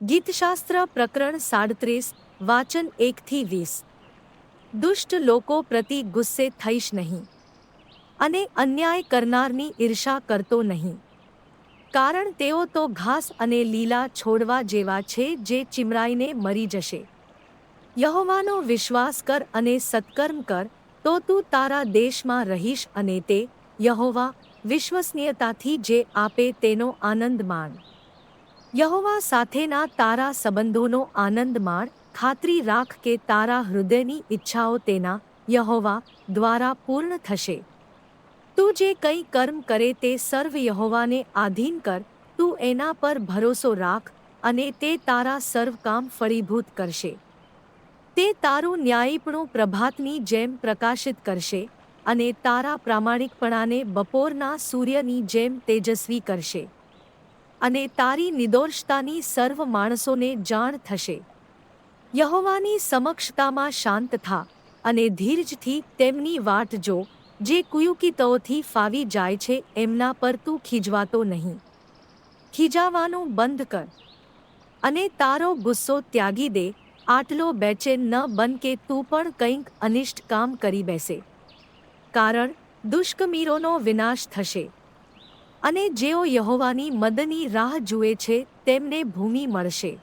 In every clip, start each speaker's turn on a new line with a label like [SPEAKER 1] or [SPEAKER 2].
[SPEAKER 1] ગીતશાસ્ત્ર પ્રકરણ સાડત્રીસ, વાચન એકથી વીસ. દુષ્ટ લોકો પ્રતિ ગુસ્સે થઈશ નહીં અને અન્યાય કરનારની ઈર્ષા કરતો નહીં. કારણ તેઓ તો ઘાસ અને લીલા છોડવા જેવા છે જે ચિમરાઈને મરી જશે. યહોવાનો વિશ્વાસ કર અને સત્કર્મ કર, તો તું તારા દેશમાં રહીશ અને તે યહોવા વિશ્વસનીયતાથી જે આપે તેનો આનંદ માણ. યહોવા સાથેના તારા સંબંધોનો આનંદ માણ, ખાતરી રાખ કે તારા હૃદયની ઈચ્છાઓ તેના યહોવા દ્વારા પૂર્ણ થશે. તું જે કંઈ કર્મ કરે તે સર્વ યહોવાને આધીન કર, તું એના પર ભરોસો રાખ અને તે તારા સર્વ કામ ફળીભૂત કરશે. તે તારું ન્યાયીપણું પ્રભાતની જેમ પ્રકાશિત કરશે અને તારા પ્રામાણિકપણાને બપોરના સૂર્યની જેમ તેજસ્વી કરશે. અને તારી નિર્દોષતાની સર્વ માણસોને જાણ થશે. યહોવાની સમક્ષતામાં શાંત થા અને ધીરજથી તેમની વાટ જો, જે કુયુકિતોથી ફાવી જાય છે એમના પર તું ખીજવાતો નહીં. ખીજાવાનું બંધ કર અને તારો ગુસ્સો ત્યાગી દે, આટલો બેચેન ન બન કે તું પણ કંઈક અનિષ્ટ કામ કરી બેસે. કારણ દુષ્કમીરોનો વિનાશ થશે. અને જેઓ યહોવાની મદની રાહ જુએ છે, તેમને ભૂમિ મળશે.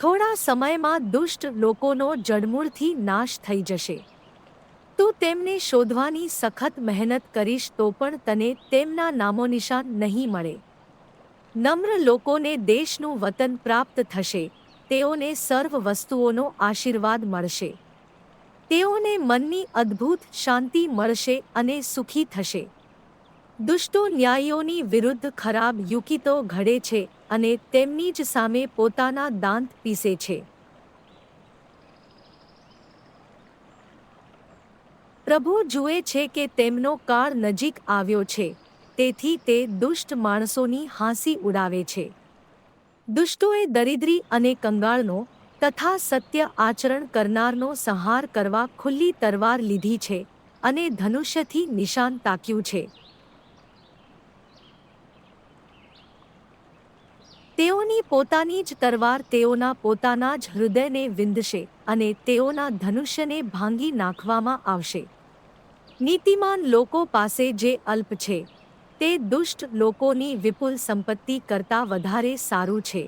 [SPEAKER 1] થોડા સમયમાં દુષ્ટ લોકોનો જડમૂળથી નાશ થઈ જશે. તું તેમને શોધવાની સખત મહેનત કરીશ તો પણ તને તેમના નામો નિશાન નહીં મળે. નમ્ર લોકોને દેશનું વતન પ્રાપ્ત થશે, તેઓને સર્વ વસ્તુઓનો આશીર્વાદ મળશે. તેઓને મનની અદ્ભુત શાંતિ મળશે અને સુખી થશે. દુષ્ટો ન્યાયીઓની વિરુદ્ધ ખરાબ યુકિતો ઘડે છે અને તેમની જ સામે પોતાના દાંત પીસે છે. પ્રભુ જુએ છે કે તેમનો કાળ નજીક આવ્યો છે, તેથી તે દુષ્ટ માણસોની હાંસી ઉડાવે છે. દુષ્ટોએ દરિદ્રી અને કંગાળનો તથા સત્ય આચરણ કરનારનો સંહાર કરવા ખુલ્લી તરવાર લીધી છે અને ધનુષ્યથી નિશાન તાક્યું છે. તેઓની પોતાની જ તરવાર તેઓના પોતાના જ હૃદયને વિંધશે અને તેઓના ધનુષ્યને ભાંગી નાખવામાં આવશે. નીતિમાન લોકો પાસે જે અલ્પ છે, તે દુષ્ટ લોકોની વિપુલ સંપત્તિ કરતાં વધારે સારું છે.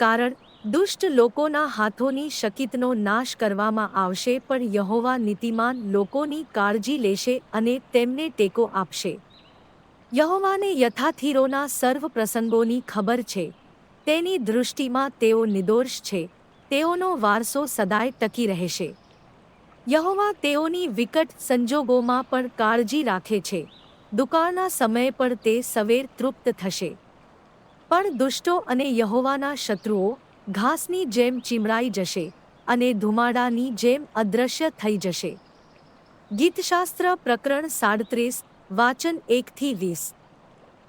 [SPEAKER 1] કારણ, દુષ્ટ લોકોના હાથોની શકિતનો નાશ કરવામાં આવશે પણ યહોવા નીતિમાન લોકોની કાળજી લેશે અને તેમને ટેકો આપશે. યહોવાને યથાથીરોના સર્વ પ્રસંગોની ખબર છે. તેની દૃષ્ટિમાં તેઓ નિર્દોષ છે. તેઓનો વારસો સદાય ટકી રહેશે. યહોવા તેઓની વિકટ સંજોગોમાં પણ કાળજી રાખે છે. દુકાળના સમયે પણ તે સવેર તૃપ્ત થશે. પણ દુષ્ટો અને યહોવાના શત્રુઓ ઘાસની જેમ ચીમડાઈ જશે અને ધુમાડાની જેમ અદૃશ્ય થઈ જશે. ગીતશાસ્ત્ર પ્રકરણ સાડત્રીસ વાચન એકથી વીસ.